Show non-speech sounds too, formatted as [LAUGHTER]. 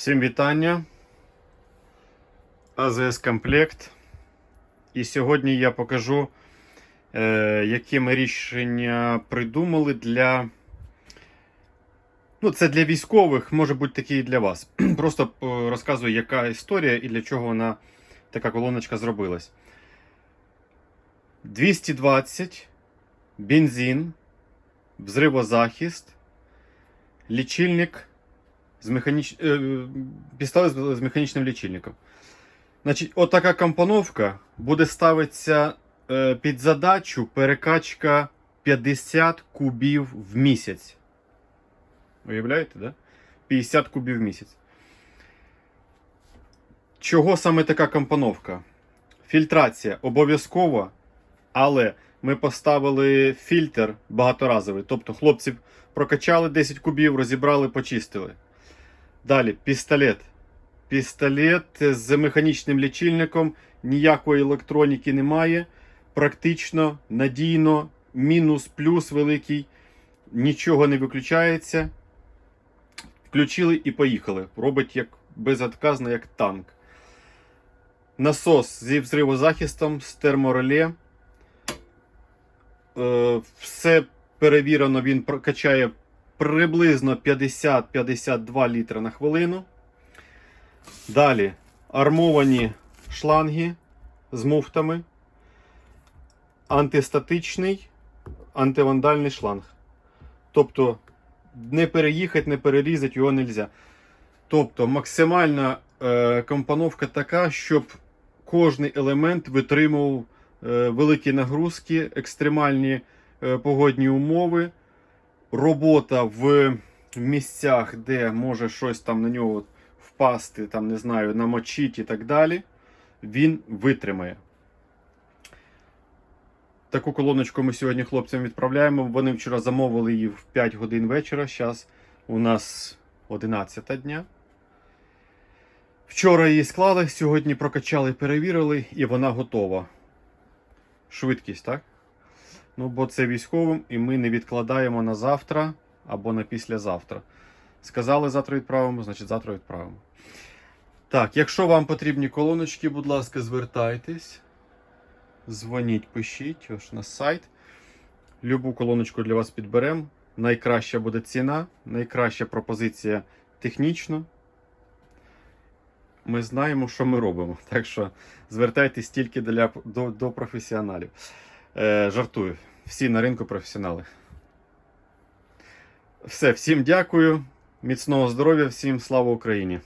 Всім вітання. АЗС Комплект. І сьогодні я покажу, е, які ми рішення придумали для. Ну, це для військових, може бути такі і для вас. [CLEARS THROAT] Просто е, розказую, яка історія і для чого вона така колоночка зробилась. 220, бензин, взривозахист, лічильник з механіч... е, пістолет з механічним лічильником. Значить, отака компоновка буде ставитися е, під задачу перекачка 50 кубів в місяць. Уявляєте, да? 50 кубів в місяць. Чого саме така компоновка? Фільтрація обов'язкова, але ми поставили фільтр багаторазовий. Тобто хлопців прокачали 10 кубів, розібрали, почистили. Далі пістолет. Пістолет з механічним лічильником, ніякої електроніки немає. Практично, надійно, мінус, плюс великий, нічого не виключається. Включили і поїхали. Робить як безотказно, як танк. Насос зі взривозахистом, з термореле. Е, все перевірено, він прокачає приблизно 50-52 літри на хвилину. Далі армовані шланги з муфтами, антистатичний, антивандальний шланг. Тобто не переїхати, не перерізати його не можна. Тобто максимальна е, компоновка така, щоб кожний елемент витримував е, великі нагрузки, екстремальні е, погодні умови робота в місцях, де може щось там на нього впасти, там, не знаю, намочить і так далі, він витримає. Таку колоночку ми сьогодні хлопцям відправляємо. Вони вчора замовили її в 5 годин вечора. Зараз у нас 11 дня. Вчора її склали, сьогодні прокачали, перевірили, і вона готова. Швидкість, так? Ну, бо це військовим, і ми не відкладаємо на завтра або на післязавтра. Сказали, завтра відправимо, значить завтра відправимо. Так, якщо вам потрібні колоночки, будь ласка, звертайтесь. Дзвоніть, пишіть ось на сайт. Любу колоночку для вас підберемо. Найкраща буде ціна, найкраща пропозиція технічно. Ми знаємо, що ми робимо. Так що звертайтесь тільки для, до, до професіоналів. Е, жартую. Всі на ринку професіонали. Все, всім дякую. Міцного здоров'я, всім слава Україні!